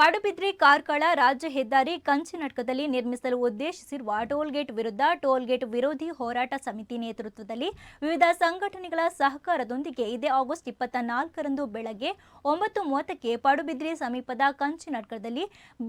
ಪಡುಬಿದ್ರಿ ಕಾರ್ಕಳ ರಾಜ್ಯ ಹೆದ್ದಾರಿ ಕಂಚಿನಡ್ಕದಲ್ಲಿ ನಿರ್ಮಿಸಲು ಉದ್ದೇಶಿಸಿರುವ ಟೋಲ್ಗೇಟ್ ವಿರುದ್ಧ ಟೋಲ್ಗೇಟ್ ವಿರೋಧಿ ಹೋರಾಟ ಸಮಿತಿ ನೇತೃತ್ವದಲ್ಲಿ ವಿವಿಧ ಸಂಘಟನೆಗಳ ಸಹಕಾರದೊಂದಿಗೆ ಇದೇ ಆಗಸ್ಟ್ ಇಪ್ಪತ್ತ ನಾಲ್ಕರಂದು ಬೆಳಗ್ಗೆ ಒಂಬತ್ತು ಮೂವತ್ತಕ್ಕೆ ಪಡುಬಿದ್ರಿ ಸಮೀಪದ ಕಂಚಿನಡ್ಕದಲ್ಲಿ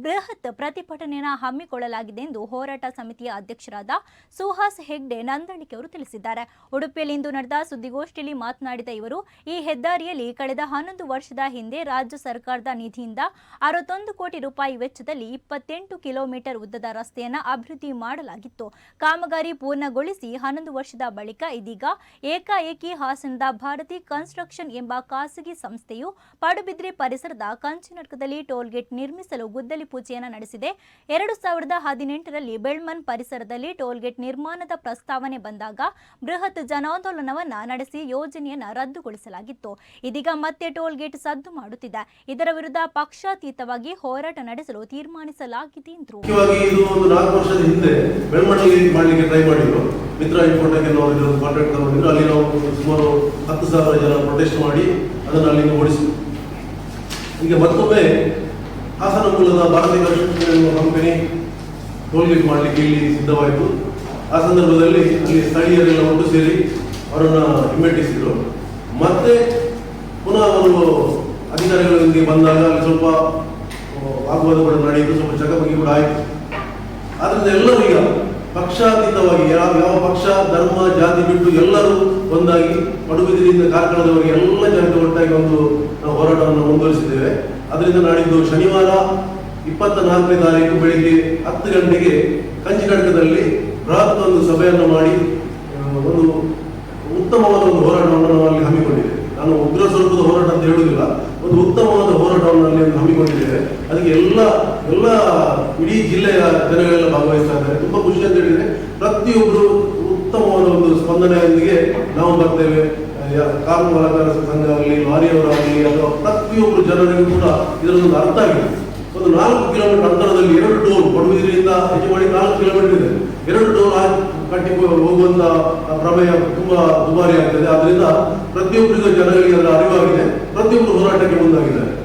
ಬೃಹತ್ ಪ್ರತಿಭಟನೆಯನ್ನು ಹಮ್ಮಿಕೊಳ್ಳಲಾಗಿದೆ ಎಂದು ಹೋರಾಟ ಸಮಿತಿಯ ಅಧ್ಯಕ್ಷರಾದ ಸುಹಾಸ್ ಹೆಗ್ಡೆ ನಂದಳಿಕೆ ಅವರು ತಿಳಿಸಿದ್ದಾರೆ. ಉಡುಪಿಯಲ್ಲಿಂದು ನಡೆದ ಸುದ್ದಿಗೋಷ್ಠಿಯಲ್ಲಿ ಮಾತನಾಡಿದ ಇವರು, ಈ ಹೆದ್ದಾರಿಯಲ್ಲಿ ಕಳೆದ ಹನ್ನೊಂದು ವರ್ಷದ ಹಿಂದೆ ರಾಜ್ಯ ಸರ್ಕಾರದ ನಿಧಿಯಿಂದ ಅರವತ್ತೊಂದು ಕೋಟಿ ರೂಪಾಯಿ ವೆಚ್ಚದಲ್ಲಿ ಇಪ್ಪತ್ತೆಂಟು ಕಿಲೋಮೀಟರ್ ಉದ್ದದ ರಸ್ತೆಯನ್ನು ಅಭಿವೃದ್ಧಿ ಮಾಡಲಾಗಿತ್ತು. ಕಾಮಗಾರಿ ಪೂರ್ಣಗೊಳಿಸಿ ಹನ್ನೊಂದು ವರ್ಷದ ಬಳಿಕ ಇದೀಗ ಏಕಾಏಕಿ ಹಾಸನದ ಭಾರತಿ ಕನ್ಸ್ಟ್ರಕ್ಷನ್ ಎಂಬ ಖಾಸಗಿ ಸಂಸ್ಥೆಯು ಪಡುಬಿದ್ರಿ ಪರಿಸರದ ಕಂಚಿನಡ್ಕದಲ್ಲಿ ಟೋಲ್ಗೇಟ್ ನಿರ್ಮಿಸಲು ಗುದ್ದಲಿ ಪೂಜೆಯನ್ನು ನಡೆಸಿದೆ. ಎರಡು ಸಾವಿರದ ಹದಿನೆಂಟರಲ್ಲಿ ಬೆಳ್ಮನ್ ಪರಿಸರದಲ್ಲಿ ಟೋಲ್ಗೇಟ್ ನಿರ್ಮಾಣದ ಪ್ರಸ್ತಾವನೆ ಬಂದಾಗ ಬೃಹತ್ ಜನಾಂದೋಲನವನ್ನು ನಡೆಸಿ ಯೋಜನೆಯನ್ನ ರದ್ದುಗೊಳಿಸಲಾಗಿತ್ತು. ಇದೀಗ ಮತ್ತೆ ಟೋಲ್ಗೇಟ್ ಸದ್ದು ಮಾಡುತ್ತಿದೆ. ಇದರ ವಿರುದ್ಧ ಪಕ್ಷಾತೀತವಾಗಿ ಹೋರಾಟ ನಡೆಸಲು ತೀರ್ಮಾನಿಸಲಾಗಿದೆ ಎಂದರು ಮುಖ್ಯವಾಗಿ ಇದು ಒಂದು ನಾಲ್ಕು ವರ್ಷದ ಹಿಂದೆ ಬೆಳವಣಿಗೆ ಮಾಡಲಿಕ್ಕೆ ಟ್ರೈ ಮಾಡಿದ್ರು. ಮಿತ್ರ ಇನ್ಫೋಟೆಕ್ ಇದರ ಕಾಂಟ್ರಾಕ್ಟ್ ತಗೊಂಡಿದ್ರು. ಅಲ್ಲಿ ನಾವು ಸುಮಾರು ಹತ್ತು ಸಾವಿರ ಜನ ಪ್ರೊಟೆಸ್ಟ್ ಮಾಡಿ ಅದನ್ನು ಅಲ್ಲಿಂದ ಓಡಿಸಿದ್ರು ಈಗ ಮತ್ತೊಮ್ಮೆ ಹಾಸನ ಮೂಲದ ಭಾರತೀಯ ಕಂಪನಿ ಟೋಲ್ಗೇಟ್ ಮಾಡಲಿಕ್ಕೆ ಇಲ್ಲಿ ಸಿದ್ಧವಾಯಿತು. ಆ ಸಂದರ್ಭದಲ್ಲಿ ಅಲ್ಲಿ ಸ್ಥಳೀಯರೆಲ್ಲ ಒಟ್ಟು ಸೇರಿ ಅವರನ್ನು ಹಿಮ್ಮೆಟ್ಟಿಸಿದರು. ಮತ್ತೆ ಪುನಃ ಅವರು ಅಧಿಕಾರಿಗಳೊಂದಿಗೆ ಬಂದಾಗ ಅಲ್ಲಿ ಸ್ವಲ್ಪ ಆ, ವಾಗ್ವಾದ ಕೂಡ ನಡೆಯಿತು ಸ್ವಲ್ಪ ಚಕಮಕಿ ಕೂಡ ಆಯಿತು. ಆದ್ರಿಂದ ಎಲ್ಲರೂ ಈಗ ಪಕ್ಷಾತೀತವಾಗಿ ಯಾವ ಯಾವ ಪಕ್ಷ ಧರ್ಮ ಜಾತಿ ಬಿಟ್ಟು ಎಲ್ಲರೂ ಒಂದಾಗಿ ಪಡುಬಿದಿರಿಯಿಂದ ಕಾರ್ಕಳದವರೆಗೆ ಎಲ್ಲ ಜನತೆ ಒಟ್ಟಾಗಿ ಒಂದು ನಾವು ಹೋರಾಟವನ್ನು ಮುಂದುವರಿಸಿದ್ದೇವೆ. ಅದರಿಂದ ನಾಡಿದ್ದು ಶನಿವಾರ ಇಪ್ಪತ್ತ ನಾಲ್ಕನೇ ತಾರೀಕು ಬೆಳಿಗ್ಗೆ ಹತ್ತು ಗಂಟೆಗೆ ಕಂಚಿಕಡ್ಕದಲ್ಲಿ ಬೃಹತ್ ಒಂದು ಸಭೆಯನ್ನು ಮಾಡಿ ಆ, ಒಂದು ಉತ್ತಮವಾದ ಒಂದು ಹೋರಾಟವನ್ನು ನಾವು ಅಲ್ಲಿ ಹಮ್ಮಿಕೊಂಡಿದ್ದೇವೆ ನಾನು ಉಗ್ರ ಸ್ವರೂಪದ ಹೋರಾಟ ಅಂತ ಹೇಳುವುದಿಲ್ಲ. ಒಂದು ಉತ್ತಮವಾದ ಹೋರಾಟವನ್ನು ಅಲ್ಲಿ ಹಮ್ಮಿಕೊಂಡಿದ್ದೇವೆ. ಅದಕ್ಕೆ ಎಲ್ಲ ಎಲ್ಲ ಇಡೀ ಜಿಲ್ಲೆಯ ಜನಗಳೆಲ್ಲ ಭಾಗವಹಿಸ್ತಾ ಇದ್ದಾರೆ. ತುಂಬಾ ಖುಷಿ ಅಂತ ಹೇಳಿದ್ರೆ ಪ್ರತಿಯೊಬ್ಬರು ಉತ್ತಮವಾದ ಒಂದು ಸ್ಪಂದನೆಯೊಂದಿಗೆ ನಾವು ಬರ್ತೇವೆ. ಕಾನೂನು ಬಲಕಾರ ಸಂಘ ಆಗಲಿ ಲಾರಿಯವರಾಗಲಿ ಅಥವಾ ಪ್ರತಿಯೊಬ್ಬರು ಜನರಿಗೂ ಕೂಡ ಇದರ ಒಂದು ಅರ್ಥ ಆಗಿದೆ. ಒಂದು ನಾಲ್ಕು ಕಿಲೋಮೀಟರ್ ಅಂತರದಲ್ಲಿ ಎರಡು ಟೋಲ್ ಪಡುವುದರಿಂದ ಹೆಚ್ಚು ಮಾಡಿ ನಾಲ್ಕು ಕಿಲೋಮೀಟರ್ ಇದೆ. ಕಟ್ಟಿ ಹೋಗುವಂತ ಪ್ರಮೇಯ ತುಂಬಾ ದುಬಾರಿ ಆಗ್ತದೆ. ಆದ್ರಿಂದ ಪ್ರತಿಯೊಬ್ಬರಿಗೂ ಜನರಿಗೆ ಅದರ ಅರಿವಾಗಿದೆ. ಪ್ರತಿಯೊಬ್ಬರು ಹೋರಾಟಕ್ಕೆ ಮುಂದಾಗಿದ್ದಾರೆ.